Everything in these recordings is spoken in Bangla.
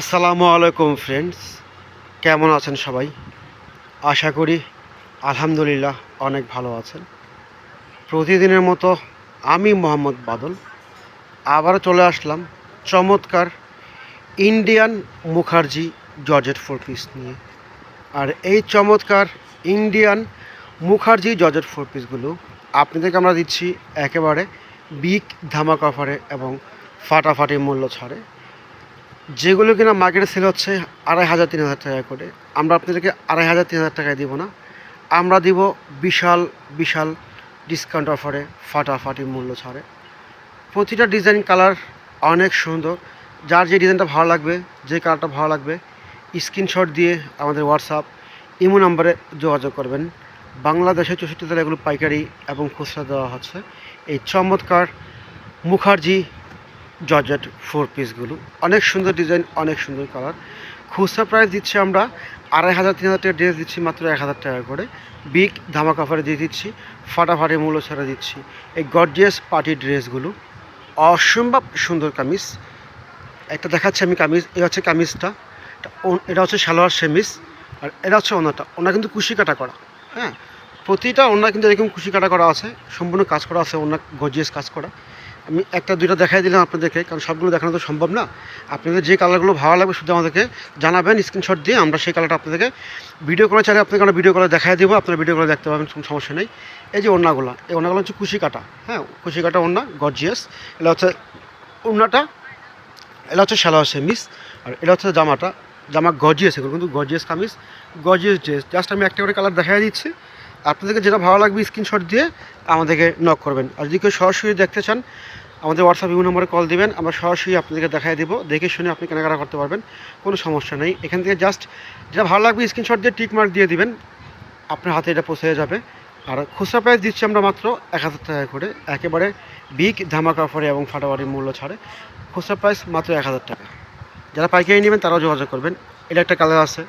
আসসালামু আলাইকুম ফ্রেন্ডস কেমন আছেন সবাই? আশা করি আলহামদুলিল্লাহ অনেক ভালো আছেন। প্রতিদিনের মতো আমি মোহাম্মদ বাদল, আবারও চলে আসলাম চমৎকার Indian Mukherjee georgette four piece নিয়ে। আর এই চমৎকার ইন্ডিয়ান মুখার্জি জর্জেট ফোর পিসগুলো আপনাদেরকে আমরা দিচ্ছি একেবারে বিগ ধামাক অফারে এবং ফাটাফাটি মূল্য ছাড়ে। যেগুলো কিনা মার্কেটে সেল হচ্ছে আড়াই হাজার, তিন হাজার টাকা করে। আমরা আপনাদেরকে আড়াই হাজার, তিন হাজার টাকায় দিব না। আমরা দিব বিশাল বিশাল ডিসকাউন্ট অফারে ফাটাফাটি মূল্য ছাড়ে। প্রতিটা ডিজাইন কালার অনেক সুন্দর। যার যে ডিজাইনটা ভালো লাগবে, যে কালারটা ভালো লাগবে স্ক্রিনশট দিয়ে আমাদের হোয়াটসঅ্যাপ ইমো নাম্বারে যোগাযোগ করবেন। বাংলাদেশে চৌষট্টি জেলা এগুলো পাইকারি এবং খুচরা দেওয়া হচ্ছে। এই চমৎকার মুখার্জি জর্জেট ফোর পিসগুলো অনেক সুন্দর ডিজাইন অনেক সুন্দর কালার খুচরা প্রাইস দিচ্ছি আমরা আড়াই হাজার, তিন হাজার টাকা ড্রেস দিচ্ছি, মাত্র এক হাজার টাকা করে। বিগ ধামাক অফারে দিয়ে দিচ্ছি, ফাটাফাটি মূল্য ছাড়া দিচ্ছি। এই গর্জিয়াস পার্টি ড্রেসগুলো অসম্ভব সুন্দর কামিজ। একটা দেখাচ্ছি আমি কামিজ, এই হচ্ছে কামিজটা। এটা হচ্ছে সালোয়ার সেমিস আর এটা হচ্ছে ওনাটা। ওনা কিন্তু কুশি কাটা করা হ্যাঁ? প্রতিটা ওনা কিন্তু এরকম কুশি কাটা করা আছে, সম্পূর্ণ কাজ করা আছে ওনা গর্জিয়াস কাজ করা। আমি একটা, দুইটা দেখাই দিলাম আপনাদেরকে, কারণ সবগুলো দেখানো তো সম্ভব না। আপনাদের যে কালারগুলো ভালো লাগবে শুধু আমাদেরকে জানাবেন স্ক্রিনশট দিয়ে আমরা সেই কালারটা আপনাদেরকে ভিডিও করে চাইলে আপনাকে আমরা ভিডিও করে দেখাই দেবো, আপনারা ভিডিও করে দেখতে পাবেন, কোনো সমস্যা নেই। এই যে ওড়নাগুলো, এই ওড়নাগুলো হচ্ছে কুশি কাটা হ্যাঁ কুশি কাটা ওড়না গর্জিয়াস এটা হচ্ছে ওড়নাটা, এটা হচ্ছে সালোয়ার সেমিস আর এটা হচ্ছে জামাটা। জামা গর্জিয়াস এগুলো, কিন্তু gorgeous kameez gorgeous dress just আমি একটা করে কালার দেখাই দিচ্ছি। আপনাদেরকে যেটা ভালো লাগবে স্ক্রিনশট দিয়ে আমাদেরকে নক করবেন। আর যদি কেউ সরাসরি দেখতে চান, আমাদের হোয়াটসঅ্যাপ ইউ নম্বরে কল দেবেন, আমরা সরাসরি আপনাদেরকে দেখাই দেবো, দেখে শুনে আপনি কেনাকাটা করতে পারবেন, কোনো সমস্যা নেই। এখান থেকে জাস্ট যেটা ভালো লাগবে স্ক্রিনশট দিয়ে টিক মার্ক দিয়ে দিবেন, আপনার হাতে এটা পৌঁছে যাবে। আর খুচরা প্রাইস দিচ্ছি আমরা মাত্র এক হাজার টাকা করে, একেবারে বিগ ধামাকা অফারে এবং ফাটাফাটি মূল্য ছাড়ে। খুচরা প্রাইস মাত্র এক হাজার টাকা। যারা পাইকারি নেবেন তারাও যোগাযোগ করবেন। এটা একটা কালার আছে।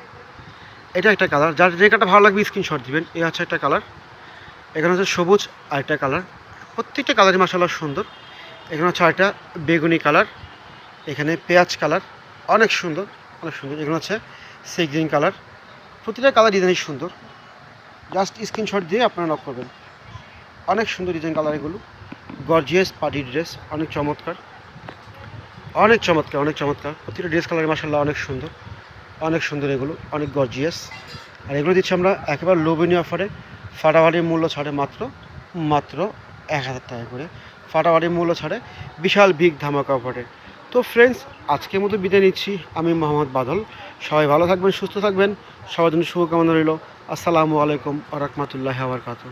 এটা একটা কালার যার যে কালারটা ভালো লাগবে স্ক্রিনশট দিবেন। এই হচ্ছে একটা কালার এখানে হচ্ছে সবুজ আর একটা কালার প্রত্যেকটা কালারই মাসাল্লাহ সুন্দর। এখানে হচ্ছে আরেকটা বেগুনি কালার এখানে পেঁয়াজ কালার অনেক সুন্দর অনেক সুন্দর। এখানে হচ্ছে সি গ্রিন কালার প্রতিটা কালার ডিজাইনই সুন্দর। জাস্ট স্ক্রিনশট দিয়ে আপনারা নক করবেন। অনেক সুন্দর ডিজাইন কালার এগুলো। গর্জিয়াস পার্টি ড্রেস অনেক চমৎকার। অনেক চমৎকার অনেক চমৎকার। প্রতিটা ড্রেস কালার মাসাল্লাহ অনেক সুন্দর। অনেক সুন্দর এগুলো, অনেক গর্জিয়াস আর এগুলো দিচ্ছি আমরা একেবারে লোভনীয় অফারে ফাটাফাটি মূল্য ছাড়ে মাত্র মাত্র এক হাজার টাকা করে। ফাটাফাটি মূল্য ছাড়ে বিশাল বিগ ধামাকা অফারে তো ফ্রেন্ডস আজকের মতো বিদায় নিচ্ছি। আমি মোহাম্মদ বাদল। সবাই ভালো থাকবেন, সুস্থ থাকবেন। সবার জন্য শুভকামনা রইল। আসসালামু আলাইকুম আ রহমতুল্লাহ আবরকাত